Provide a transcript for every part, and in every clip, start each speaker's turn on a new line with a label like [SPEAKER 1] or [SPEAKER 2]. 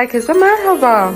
[SPEAKER 1] Herkese merhaba.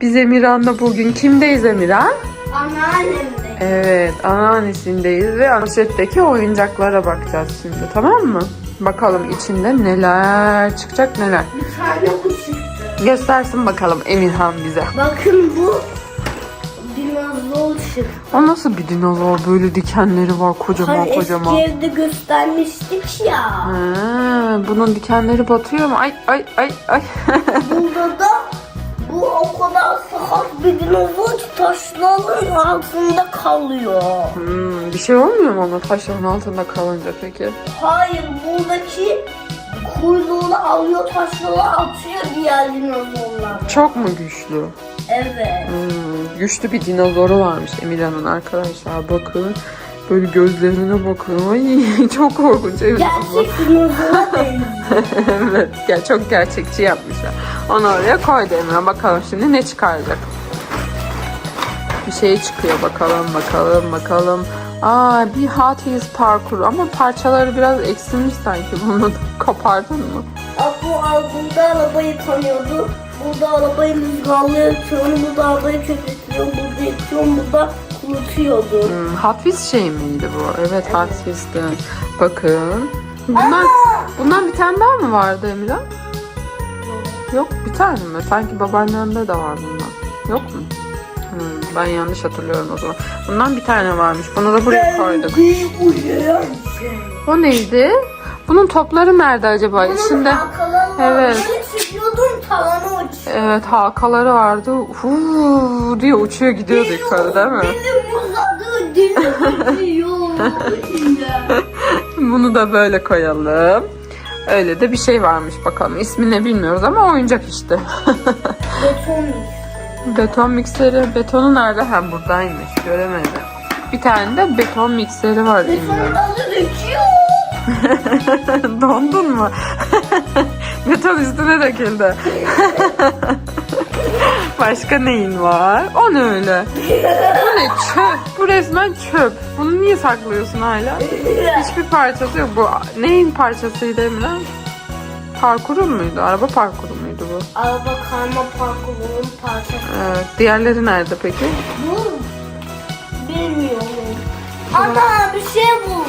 [SPEAKER 1] Biz Emirhan'la bugün kimdeyiz Emirhan?
[SPEAKER 2] Anneannemde.
[SPEAKER 1] Evet, anneannesindeyiz ve poşetteki oyuncaklara bakacağız şimdi tamam mı? Bakalım içinde neler çıkacak neler.
[SPEAKER 2] Bir tane kuş çıktı.
[SPEAKER 1] Göstersin bakalım Emirhan bize.
[SPEAKER 2] Bakın bu çıktı.
[SPEAKER 1] O nasıl bir dinozor böyle dikenleri var kocaman
[SPEAKER 2] Hani
[SPEAKER 1] kocaman.
[SPEAKER 2] eski evde göstermiştik ya.
[SPEAKER 1] Ha, bunun dikenleri batıyor mu? Ay ay ay ay.
[SPEAKER 2] Burada da bu o kadar sıkak bir dinozor ki taşların altında kalıyor.
[SPEAKER 1] Hmm, bir şey olmuyor mu ona taşların altında kalınca peki?
[SPEAKER 2] Hayır buradaki kuyruğunu alıyor taşları atıyor diğer dinozorlar.
[SPEAKER 1] Çok mu güçlü?
[SPEAKER 2] Evet.
[SPEAKER 1] Hmm, güçlü bir dinozoru varmış Emirhan'ın arkadaşlar bakın. Böyle gözlerine bakın. Ay çok korkunç. Evet.
[SPEAKER 2] Gerçek dinozora benziyor.
[SPEAKER 1] evet gel çok gerçekçi yapmışlar. Onu oraya koydu Emirhan. Bakalım şimdi ne çıkaracak. Bir şey çıkıyor bakalım bakalım bakalım. Aa bir Hot Wheels parkur ama parçaları biraz eksilmiş sanki. Bunu kopardın mı?
[SPEAKER 2] Abu burada arabayı tanıyordu. Burada arabayı rüzgarla yatıyorum. Burada arabayı köpürtüyorum. Burada yatıyorum. Burada kurutuyordu.
[SPEAKER 1] Hmm, Hot Wheels şey miydi bu? Evet, Hot Wheels'ti. Bakın. Bunlar, bundan bir tane daha mı vardı Emirhan? Yok bir tane mi? Sanki babaannemde de var bundan. Yok mu? Hmm, ben yanlış hatırlıyorum o zaman. Bundan bir tane varmış. Bunu da buraya koyduk.
[SPEAKER 2] Şey.
[SPEAKER 1] O neydi? Bunun topları nerede acaba? İçinde Evet.
[SPEAKER 2] Evet. Uçuyor.
[SPEAKER 1] halkaları vardı. Huu diye uçuyor gidiyordu yukarı değil mi?
[SPEAKER 2] Dilim uzadı. Dilim uçuyor.
[SPEAKER 1] Bunu da böyle koyalım. Öyle de bir şey varmış bakalım. İsmini bilmiyoruz ama oyuncak işte.
[SPEAKER 2] Beton.
[SPEAKER 1] beton mikseri. Betonu nerede? Ha buradaymış. Göremedim. Bir tane de beton mikseri var
[SPEAKER 2] Beton
[SPEAKER 1] elimde.
[SPEAKER 2] alı döküyor.
[SPEAKER 1] Dondun mu? beton üstüne döküldü. Başka neyin var? O ne öyle? Bu ne? Çöp. Bu resmen çöp. Bunu niye saklıyorsun hala? Hiçbir parçası yok. Bu neyin parçasıydı Emre? Parkurun muydu? Araba parkuru muydu bu?
[SPEAKER 2] Araba karma parkurunun parçası.
[SPEAKER 1] Evet. Diğerleri nerede peki?
[SPEAKER 2] Bu bilmiyorum. Ana bir şey buldum.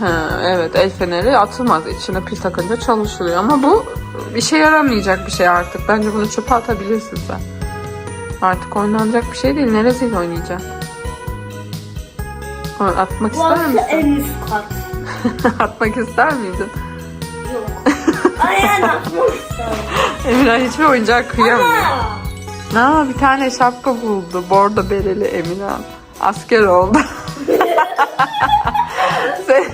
[SPEAKER 1] Ha, evet el feneri atılmaz. İçine pil takınca çalışıyor ama bu bir şey yaramayacak bir şey artık. Bence bunu çöpe atabilirsin sen. Artık oynanacak bir şey değil. Neresiyle oynayacaksın? Ha, Atmak ister misin?
[SPEAKER 2] en üst kat.
[SPEAKER 1] Atmak ister miydin?
[SPEAKER 2] Yok. Ayağını atmak.
[SPEAKER 1] Emirhan hiçbir oyuncak kıyamıyor. Na bir tane şapka buldu. Bordo bereli Emirhan. Asker oldu. Sen,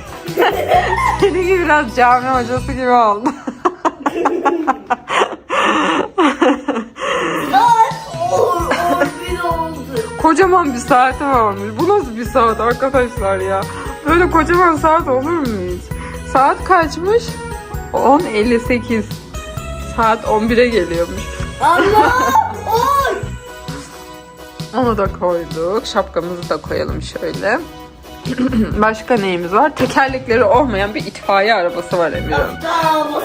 [SPEAKER 1] seninki biraz cami hocası gibi oldu. Kocaman bir saati varmış. Bu nasıl bir saat arkadaşlar ya? Böyle kocaman saat olur mu hiç? Saat kaçmış? 10.58. Saat 11'e geliyormuş.
[SPEAKER 2] Allah. Oy.
[SPEAKER 1] Onu da koyduk. Şapkamızı da koyalım şöyle. Başka neyimiz var? Tekerlekleri olmayan bir itfaiye arabası var Emirhan.
[SPEAKER 2] Bu.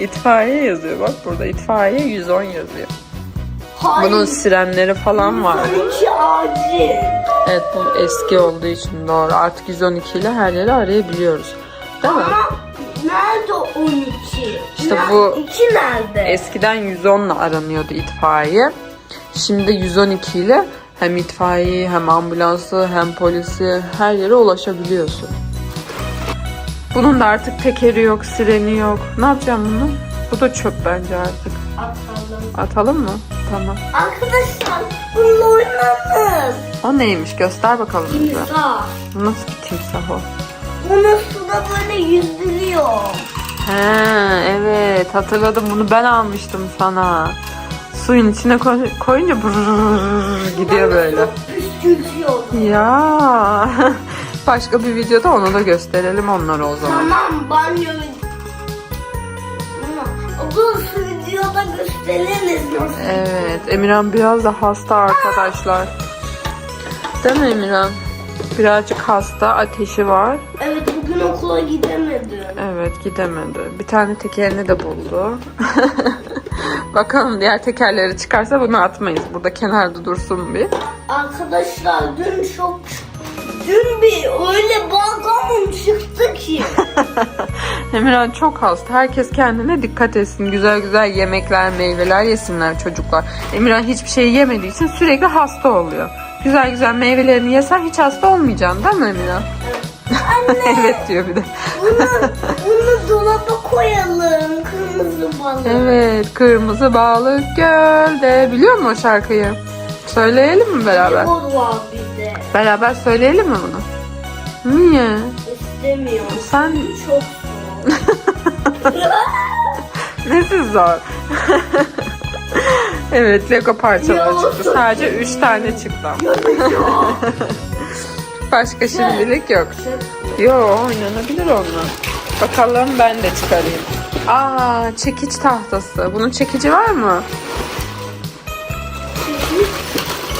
[SPEAKER 1] İtfaiye yazıyor bak burada. İtfaiye 110 yazıyor.
[SPEAKER 2] Hayır.
[SPEAKER 1] Bunun sirenleri falan var.
[SPEAKER 2] 112 acil.
[SPEAKER 1] Evet bu eski olduğu için doğru. Artık 112 ile her yeri arayabiliyoruz. Değil mi?
[SPEAKER 2] Ama nerede 12?
[SPEAKER 1] İşte bu-
[SPEAKER 2] nerede?
[SPEAKER 1] Eskiden 110 ile aranıyordu itfaiye. Şimdi 112 ile hem itfaiye hem ambulansı hem polisi her yere ulaşabiliyorsun. Bunun da artık tekeri yok, sireni yok. Ne yapacağım bunu? Bu da çöp bence artık.
[SPEAKER 2] Atalım.
[SPEAKER 1] Atalım mı? Tamam.
[SPEAKER 2] Arkadaşlar bununla oynanır.
[SPEAKER 1] O neymiş? Göster bakalım bize.
[SPEAKER 2] Timsah.
[SPEAKER 1] Nasıl bir timsah o?
[SPEAKER 2] Bunu suda böyle yüzdürüyor.
[SPEAKER 1] He evet hatırladım bunu ben almıştım sana. Suyun içine koy- koyunca gidiyor böyle. Ya başka bir videoda onu da gösterelim onları o zaman.
[SPEAKER 2] Tamam banyo. Bu videoda gösteririz nasıl.
[SPEAKER 1] Evet Emirhan biraz da hasta arkadaşlar. Değil mi Emirhan? Birazcık hasta ateşi var.
[SPEAKER 2] Evet bugün okula gidemedim.
[SPEAKER 1] Evet gidemedi. Bir tane tekerini de buldu. Bakalım diğer tekerleri çıkarsa bunu atmayız. Burada kenarda dursun bir.
[SPEAKER 2] Arkadaşlar dün çok dün bir öyle balkonum çıktı ki.
[SPEAKER 1] Emirhan çok hasta. Herkes kendine dikkat etsin. Güzel güzel yemekler, meyveler yesinler çocuklar. Emirhan hiçbir şey yemediği için sürekli hasta oluyor. Güzel güzel meyvelerini yesen hiç hasta olmayacaksın değil mi Emirhan? evet diyor bir de.
[SPEAKER 2] Bunu, bunu dolaba koyalım. Kırmızı balık.
[SPEAKER 1] Evet, kırmızı balık gölde. Biliyor musun o şarkıyı? Söyleyelim mi beraber?
[SPEAKER 2] Limon var bir de.
[SPEAKER 1] Beraber söyleyelim mi bunu? Niye?
[SPEAKER 2] İstemiyorum.
[SPEAKER 1] Sen
[SPEAKER 2] Çok zor.
[SPEAKER 1] nesi zor? evet, Lego parçaları çıktı. Sadece
[SPEAKER 2] iyi.
[SPEAKER 1] 3 tane çıktı. Başka şimdilik yok. Yo, oynanabilir onunla. Bakalım ben de çıkarayım. Aa, çekiç tahtası. Bunun çekici var mı?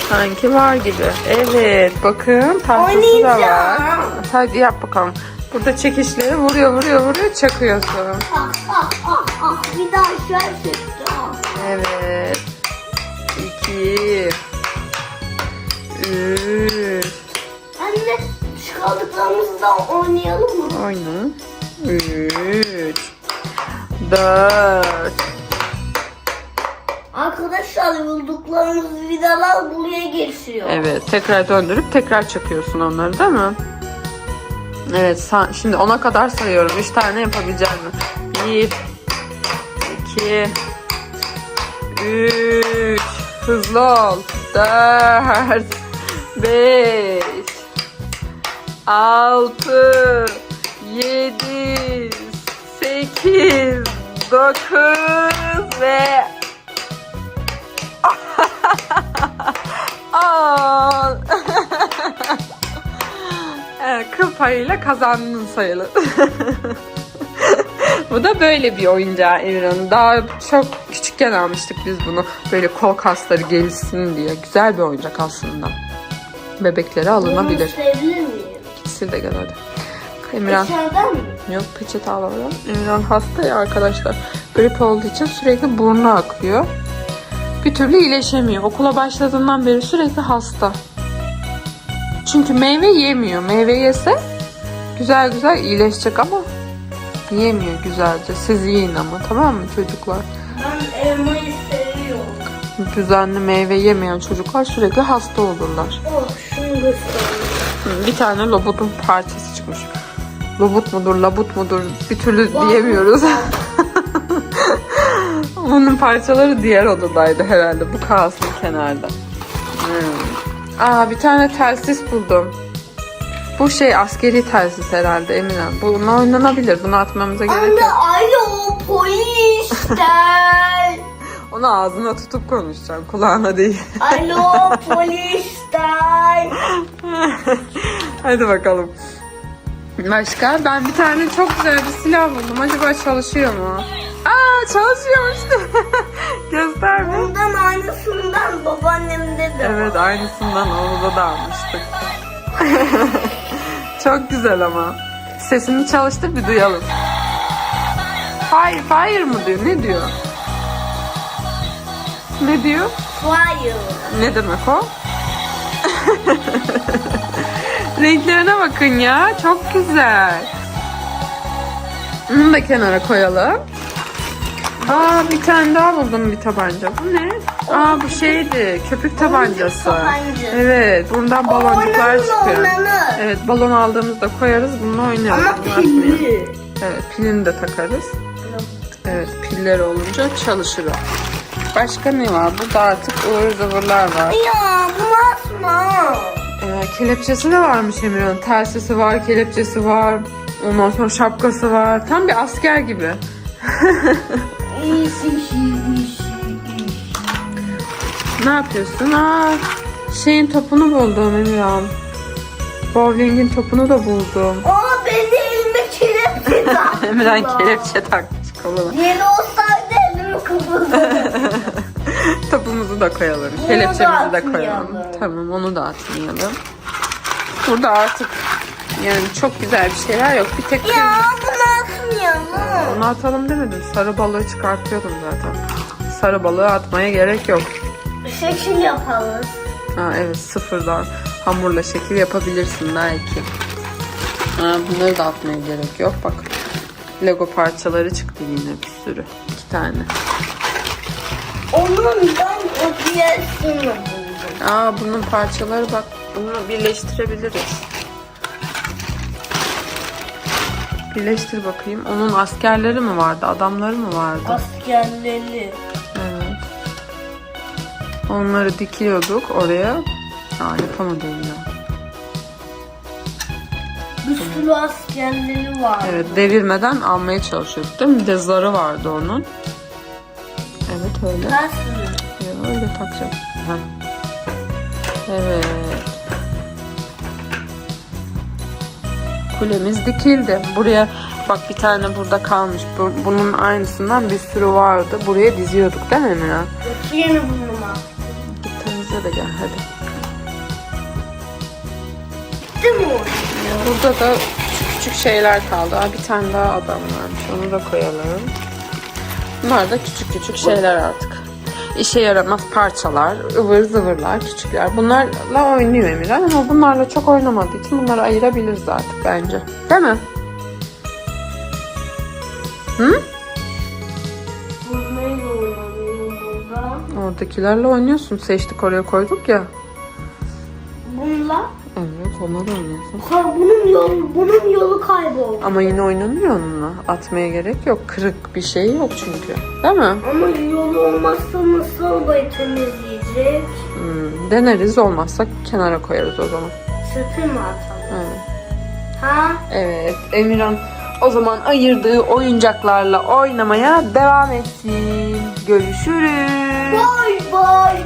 [SPEAKER 1] Sanki var gibi. Evet bakın tahtası da var. Hadi yap bakalım. Burada çekişleri vuruyor vuruyor vuruyor çakıyorsun.
[SPEAKER 2] ah ah ah ah. Bir daha aşağı çekti.
[SPEAKER 1] Evet. İki. Üç.
[SPEAKER 2] Anne çıkardıklarımızı da oynayalım mı?
[SPEAKER 1] Oyna. Üç. Dört.
[SPEAKER 2] Arkadaşlar bulduklarımız vidalar buraya geçiyor.
[SPEAKER 1] Evet tekrar döndürüp tekrar çakıyorsun onları değil mi? Evet şimdi ona kadar sayıyorum. Üç tane yapabileceğim mi? Bir, iki, üç, hızlı ol. Dört, beş, altı, yedi, sekiz, dokuz ve Aa. evet, kıl payıyla kazandın sayılır. Bu da böyle bir oyuncağı Emirhan'ın. Daha çok küçükken almıştık biz bunu. Böyle kol kasları gelişsin diye. Güzel bir oyuncak aslında. Bebeklere
[SPEAKER 2] Bunu
[SPEAKER 1] alınabilir.
[SPEAKER 2] sevebilir miyim?
[SPEAKER 1] Sil de gel hadi. Emirhan.
[SPEAKER 2] İçeriden mi?
[SPEAKER 1] Yok peçete alalım. Emirhan hasta ya arkadaşlar. Grip olduğu için sürekli burnu akıyor. Bir türlü iyileşemiyor. Okula başladığından beri sürekli hasta. Çünkü meyve yemiyor. Meyve yese güzel güzel iyileşecek ama yemiyor güzelce. Siz yiyin ama tamam mı çocuklar?
[SPEAKER 2] Ben elmayı seviyorum.
[SPEAKER 1] Düzenli meyve yemeyen çocuklar sürekli hasta olurlar.
[SPEAKER 2] Oh şunu göstereyim.
[SPEAKER 1] Bir tane lobutun parçası. Lobut mudur, labut mudur bir türlü diyemiyoruz. Bunun parçaları diğer odadaydı herhalde. Bu kalsın kenarda. Hmm. Aa bir tane telsiz buldum. Bu şey askeri telsiz herhalde Eminem. Bununla oynanabilir. Bunu atmamıza gerek
[SPEAKER 2] Anne
[SPEAKER 1] yok.
[SPEAKER 2] alo polisler.
[SPEAKER 1] Onu ağzına tutup konuşacaksın. Kulağına değil.
[SPEAKER 2] alo polisler.
[SPEAKER 1] Hadi bakalım. Başka? Ben bir tane çok güzel bir silah buldum. Acaba çalışıyor mu? Aa çalışıyormuş. Göster mi?
[SPEAKER 2] Bundan aynısından babaannemde de.
[SPEAKER 1] Evet aynısından onu da almıştık. çok güzel ama. Sesini çalıştır bir duyalım. Fire, fire mı diyor? Ne diyor? Ne diyor?
[SPEAKER 2] Fire.
[SPEAKER 1] Ne demek o? Renklerine bakın ya. Çok güzel. Bunu da kenara koyalım. Aa bir tane daha buldum bir tabanca. Bu ne? Aa bu şeydi. Köpük tabancası.
[SPEAKER 2] tabanca.
[SPEAKER 1] Evet. Bundan baloncuklar çıkıyor.
[SPEAKER 2] oynanır.
[SPEAKER 1] Evet balon aldığımızda koyarız. Bununla oynarız.
[SPEAKER 2] Ama
[SPEAKER 1] Bunu
[SPEAKER 2] pilli.
[SPEAKER 1] Evet pilini de takarız. Evet piller olunca çalışır o. Başka ne var? Burada artık ıvır zıvırlar var.
[SPEAKER 2] Ya bunu atma.
[SPEAKER 1] Ee, kelepçesi de varmış Emirhan'ın. Telsisi var, kelepçesi var. Ondan sonra şapkası var. Tam bir asker gibi.
[SPEAKER 2] İyisi iyisi
[SPEAKER 1] Ne yapıyorsun? Aa, şeyin topunu buldum Emirhan. Bowling'in topunu da buldum.
[SPEAKER 2] Aa ben de elime kelepçe taktım.
[SPEAKER 1] Emirhan kelepçe takmış koluna.
[SPEAKER 2] Yeni olsaydı elimi kıpırdadı.
[SPEAKER 1] Topumuzu da koyalım.
[SPEAKER 2] Bunu
[SPEAKER 1] Kelepçemizi de koyalım. Tamam onu da atmayalım. Burada artık Yani çok güzel bir şeyler yok. Bir tek
[SPEAKER 2] Ya bunu atmayalım.
[SPEAKER 1] onu atalım demedim. Sarı balığı çıkartıyordum zaten. Sarı balığı atmaya gerek yok.
[SPEAKER 2] Şekil yapalım.
[SPEAKER 1] Ha, evet sıfırdan hamurla şekil yapabilirsin belki. Ha, bunları da atmaya gerek yok. Bak Lego parçaları çıktı yine bir sürü. İki tane.
[SPEAKER 2] Onun ben o diğersini buldum.
[SPEAKER 1] Aa bunun parçaları bak. Bunu birleştirebiliriz. Birleştir bakayım. Onun askerleri mi vardı? Adamları mı vardı?
[SPEAKER 2] Askerleri.
[SPEAKER 1] Evet. Onları dikiyorduk oraya. Aa yapamadım ya.
[SPEAKER 2] Bir sürü askerleri var.
[SPEAKER 1] Evet devirmeden almaya çalışıyorduk değil mi? Bir de zarı vardı onun. Evet öyle.
[SPEAKER 2] Ters mi?
[SPEAKER 1] Ya öyle takacağım. Ha. Evet. Kulemiz dikildi. Buraya bak bir tane burada kalmış. Bu- Bunun aynısından bir sürü vardı. Buraya diziyorduk değil mi Emine?
[SPEAKER 2] Yeni burnuma.
[SPEAKER 1] Bir temizle de gel hadi.
[SPEAKER 2] Bitti mi?
[SPEAKER 1] Burada da küçük küçük şeyler kaldı. Aa, bir tane daha adam varmış. Onu da koyalım. Bunlar da küçük küçük şeyler artık. İşe yaramaz parçalar, ıvır zıvırlar, küçükler. Bunlarla oynuyor Emirhan ama bunlarla çok oynamadığı için bunları ayırabiliriz artık bence. Değil mi? Hı? Oradakilerle oynuyorsun. Seçtik oraya koyduk ya. Onlarla oynuyorsun.
[SPEAKER 2] Ha, bunun yolu, bunun yolu kayboldu.
[SPEAKER 1] Ama yine oynanıyor onunla. Atmaya gerek yok. Kırık bir şey yok çünkü. Değil mi?
[SPEAKER 2] Ama yolu olmazsa nasıl arabayı temizleyecek?
[SPEAKER 1] Hmm, deneriz olmazsa kenara koyarız o zaman.
[SPEAKER 2] Çöpe mi atalım?
[SPEAKER 1] Evet.
[SPEAKER 2] Ha?
[SPEAKER 1] Evet Emirhan o zaman ayırdığı oyuncaklarla oynamaya devam etsin. Görüşürüz.
[SPEAKER 2] Bay bay.